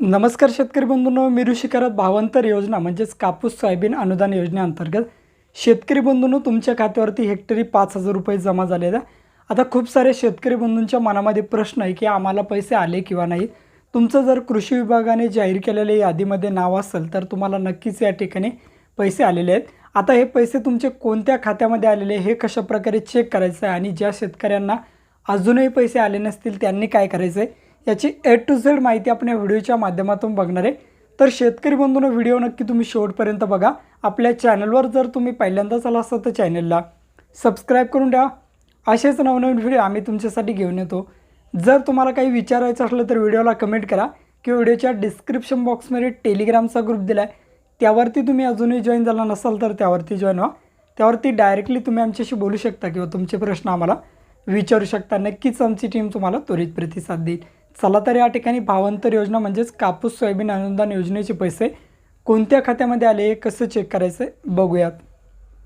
नमस्कार शेतकरी बंधूंनो मी ऋषी भावांतर योजना म्हणजेच कापूस सोयाबीन अनुदान योजनेअंतर्गत शेतकरी बंधूंनो तुमच्या खात्यावरती हेक्टरी पाच हजार रुपये जमा झालेले आता खूप सारे शेतकरी बंधूंच्या मनामध्ये प्रश्न आहे की आम्हाला पैसे आले किंवा नाही. तुमचं जर कृषी विभागाने जाहीर केलेल्या यादीमध्ये नाव असेल तर तुम्हाला नक्कीच या ठिकाणी पैसे आलेले आहेत. आता हे पैसे तुमचे कोणत्या खात्यामध्ये आलेले हे कशा प्रकारे चेक करायचं आहे आणि ज्या शेतकऱ्यांना अजूनही पैसे आले नसतील त्यांनी काय करायचं आहे याची ए टू झेड माहिती आपण या व्हिडिओच्या माध्यमातून बघणार आहे. तर शेतकरी बंधूंनो व्हिडिओ नक्की तुम्ही शेवटपर्यंत बघा. आपल्या चॅनलवर जर तुम्ही पहिल्यांदाच आला असाल तर चॅनलला सबस्क्राईब करून द्या असेच नवनवीन व्हिडिओ आम्ही तुमच्यासाठी घेऊन येतो. जर तुम्हाला काही विचारायचं असलं तर व्हिडिओला कमेंट करा किंवा व्हिडिओच्या डिस्क्रिप्शन बॉक्समध्ये टेलिग्रामचा ग्रुप दिला आहे त्यावरती तुम्ही अजूनही जॉईन झाला नसाल तर त्यावरती जॉईन व्हा. त्यावरती डायरेक्टली तुम्ही आमच्याशी बोलू शकता किंवा तुमचे प्रश्न आम्हाला विचारू शकता. नक्कीच आमची टीम तुम्हाला त्वरित प्रतिसाद देईल. चला तर या ठिकाणी भावांतर योजना म्हणजेच कापूस सोयाबीन अनुदान योजनेचे पैसे कोणत्या खात्यामध्ये आले हे कसं चेक करायचं आहे बघूयात.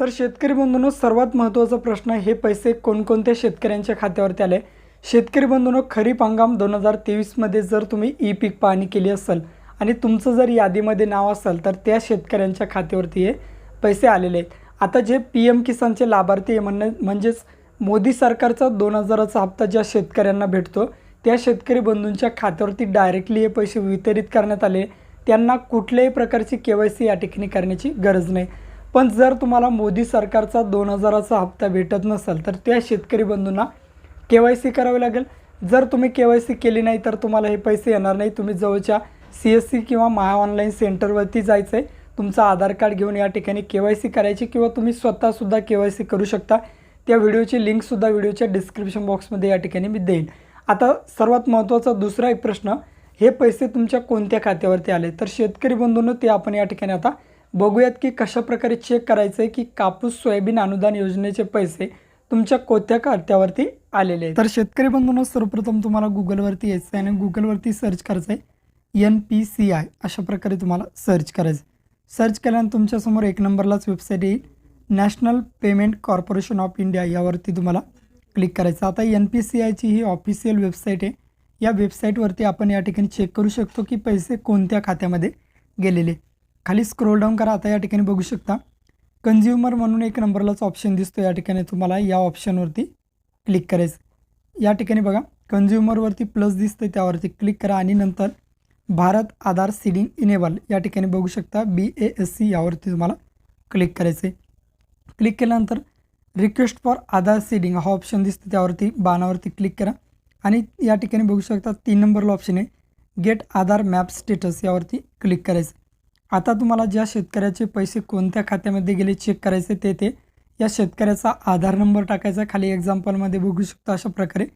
तर शेतकरी बंधूंनो सर्वात महत्त्वाचा प्रश्न हे पैसे कोणकोणत्या शेतकऱ्यांच्या खात्यावरती आले? शेतकरी बंधूंनो खरीप हंगाम दोन हजार तेवीसमध्ये जर तुम्ही ई पीक पाहणी केली असेल आणि तुमचं जर यादीमध्ये नाव असेल तर त्या शेतकऱ्यांच्या खात्यावरती हे पैसे आलेले आहेत. आता जे पी एम किसानचे लाभार्थी आहे म्हणणं म्हणजेच मोदी सरकारचा दोन हजाराचा हप्ता ज्या शेतकऱ्यांना भेटतो त्या शेतकरी बंधूंच्या खात्यावरती डायरेक्टली हे पैसे वितरित करण्यात आले. त्यांना कुठल्याही प्रकारची के वाय सी या ठिकाणी करण्याची गरज नाही. पण जर तुम्हाला मोदी सरकारचा दोन हजाराचा हप्ता भेटत नसेल तर त्या शेतकरी बंधूंना के वाय सी करावी लागेल. जर तुम्ही के वाय सी केली नाही तर तुम्हाला हे पैसे येणार नाही. तुम्ही जवळच्या सी एस सी किंवा महा ऑनलाईन सेंटरवरती जायचं आहे तुमचं आधार कार्ड घेऊन या ठिकाणी के वाय सी करायची किंवा तुम्ही स्वतःसुद्धा के वाय सी करू शकता. त्या व्हिडिओची लिंकसुद्धा व्हिडिओच्या डिस्क्रिप्शन बॉक्समध्ये या ठिकाणी मी देईन. आता सर्वात महत्त्वाचा दुसरा एक प्रश्न हे पैसे तुमच्या कोणत्या खात्यावरती आले? तर शेतकरी बंधूंनो ते आपण या ठिकाणी आता बघूयात की कशाप्रकारे चेक करायचं आहे की कापूस सोयाबीन अनुदान योजनेचे पैसे तुमच्या कोणत्या खात्यावरती आलेले आहेत? तर शेतकरी बंधूंनो सर्वप्रथम तुम्हाला गुगलवरती यायचं आहे आणि गुगलवरती सर्च करायचं आहे एन पी सी आय अशा प्रकारे तुम्हाला सर्च करायचं सर्च केल्यानंतर तुमच्यासमोर एक नंबरलाच वेबसाईट येईल. National Payment Corporation of India यावरती तुम्हाला क्लिक करायचं. आता एन पी सी आयची ही ऑफिशियल वेबसाईट आहे. या वेबसाईटवरती आपण या ठिकाणी चेक करू शकतो की पैसे कोणत्या खात्यामध्ये गेलेले. खाली स्क्रोल डाऊन करा. आता या ठिकाणी बघू शकता. कन्झ्युमर म्हणून एक नंबरलाच ऑप्शन दिसतो. या ठिकाणी तुम्हाला या ऑप्शनवरती क्लिक करायचं. या ठिकाणी बघा. कन्झ्युमरवरती प्लस दिसतं त्यावरती क्लिक करा. आणि नंतर भारत आधार सीडिंग इनेबल या ठिकाणी बघू शकता. बी ए एस सी यावरती तुम्हाला क्लिक करायचं आहे क्लिक केल्यानंतर रिक्वेस्ट फॉर आधार सीडिंग हा ऑप्शन दिसतो त्यावरती बाणावरती क्लिक करा. आणि या ठिकाणी बघू शकता तीन नंबरला ऑप्शन आहे. गेट आधार मॅप स्टेटस यावरती क्लिक करायचं. आता तुम्हाला ज्या शेतकऱ्याचे पैसे कोणत्या खात्यामध्ये गेले चेक करायचे ते ते या शेतकऱ्याचा आधार नंबर टाकायचा. खाली एक्झाम्पलमध्ये बघू शकता अशा प्रकारे.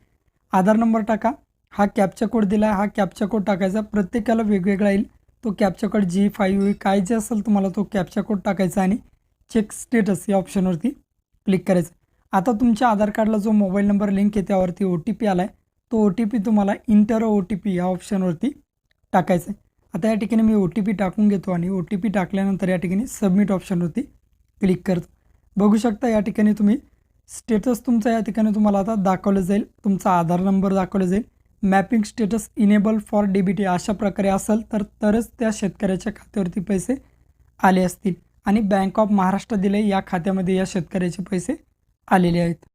आधार नंबर टाका. हा कॅपचा कोड दिला आहे हा कॅपचा कोड टाकायचा. प्रत्येकाला वेगवेगळा येईल. तो कॅपचा कोड जी फाईव्ह काय जे असेल तुम्हाला तो कॅपचा कोड टाकायचा आणि चेक स्टेटस या ऑप्शनवरती क्लिक करायचं. आता तुमच्या आधार कार्डला जो मोबाईल नंबर लिंक आहे त्यावरती ओ टी पी आला आहे तो ओ टी पी तुम्हाला इंटर ओ टी पी या ऑप्शनवरती टाकायचं आहे आता या ठिकाणी मी ओ टी पी टाकून घेतो आणि ओ टी पी टाकल्यानंतर या ठिकाणी सबमिट ऑप्शनवरती क्लिक करतो. बघू शकता या ठिकाणी तुम्ही स्टेटस तुमचा या ठिकाणी तुम्हाला आता दाखवलं जाईल. तुमचा आधार नंबर दाखवला जाईल. Mapping status enable for D B T अशा प्रकारे असेल तर तरच त्या शेतकऱ्याच्या खात्यावरती पैसे आले असतील. आणि बँक ऑफ महाराष्ट्र दिले या खात्यामध्ये या शेतकऱ्याचे पैसे आलेले आहेत.